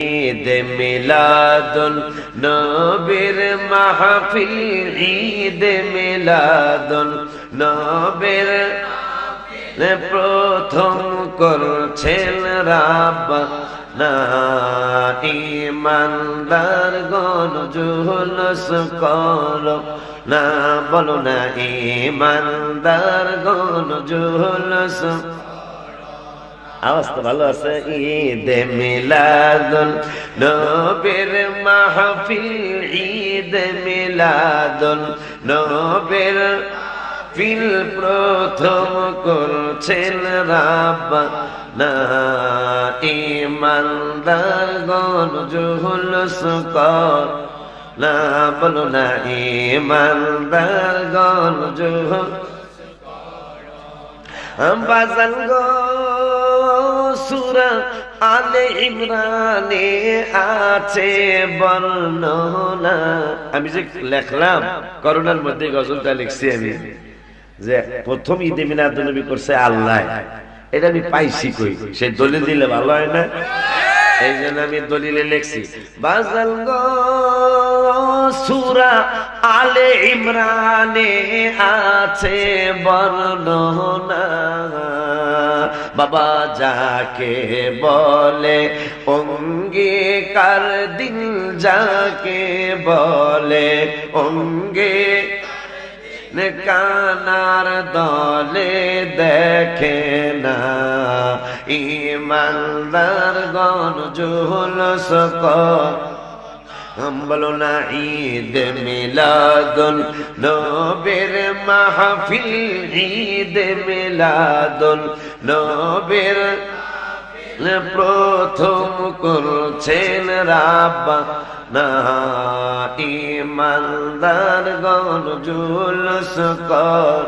ঈদ মিলাদুল নবীর মাহফিল, ঈদ মিলাদুল নবীর প্রথম করছেন রাব না ইমানদার গণ জুলস কর না, বলো না, ইমানদার গণ জুলস আওয়াজ তো ভালো আছে। ঈদ মিলাদুল নবীর মাহফিল, ঈদ মিলাদুল নবীর ফিল প্রথম করছেন রাব না ইমানদার গণ জুহুলস কর। না, বলো না ইমানদার গণ জুহুল বাজান গো, সুরা আলে ইমরানে আছে বর্ণনা। আমি যে লেখলাম, করোনার মধ্যে গজলটা লিখছি আমি, যে প্রথম ঈদে মিলাদ নবী করছে আল্লাহ। এটা আমি পাইছি কই? সে দলিল দিলে ভালো হয় না? এই জন্য আমি দলিলে লিখছি বাজাল গো সুরা আলে ইমরানে আছে বর্ণনা। বাবা যাকে বলে, অঙ্গীকার দিন যাকে বলে অঙ্গে কানার দলে দেখে না। ইমানদার গণ জুলস বলো না ঈদ মিলাদুল নবীর মাহফিল ঈদ মিলাদুল নবীর প্রথম করছেন রাব্বা না ইমানদার গণ জুলস কর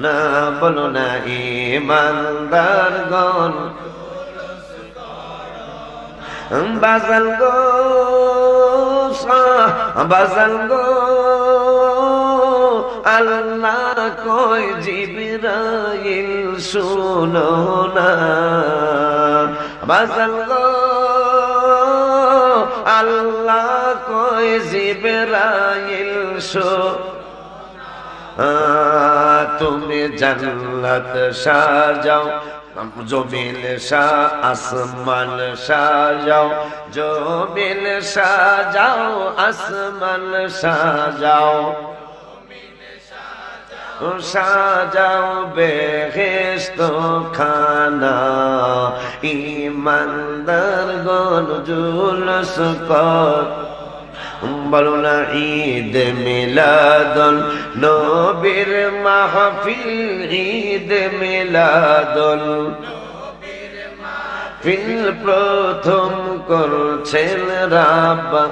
না বলো না ইমানদার গণ বাজাল গো বাজাল গো, আল্লাহ কই জিবরাইল শুনো না। বাজাল গো, আল্লাহ কই জিবরাইল শো তুমি জান্নাত সাজাও জমিল শাহ, আসমান সাজাও জমিল সাজাও আসমান সাজাও সাজাও বেহেস্ত খানা। ইমানদার গণ জুলস কর। বলো না ঈদ মিলাদুল নবীর মাহফিল ঈদ মিলাদুল। ফিল প্রথম করছেন রাব্বা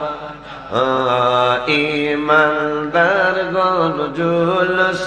ইমানদার গণ জুলস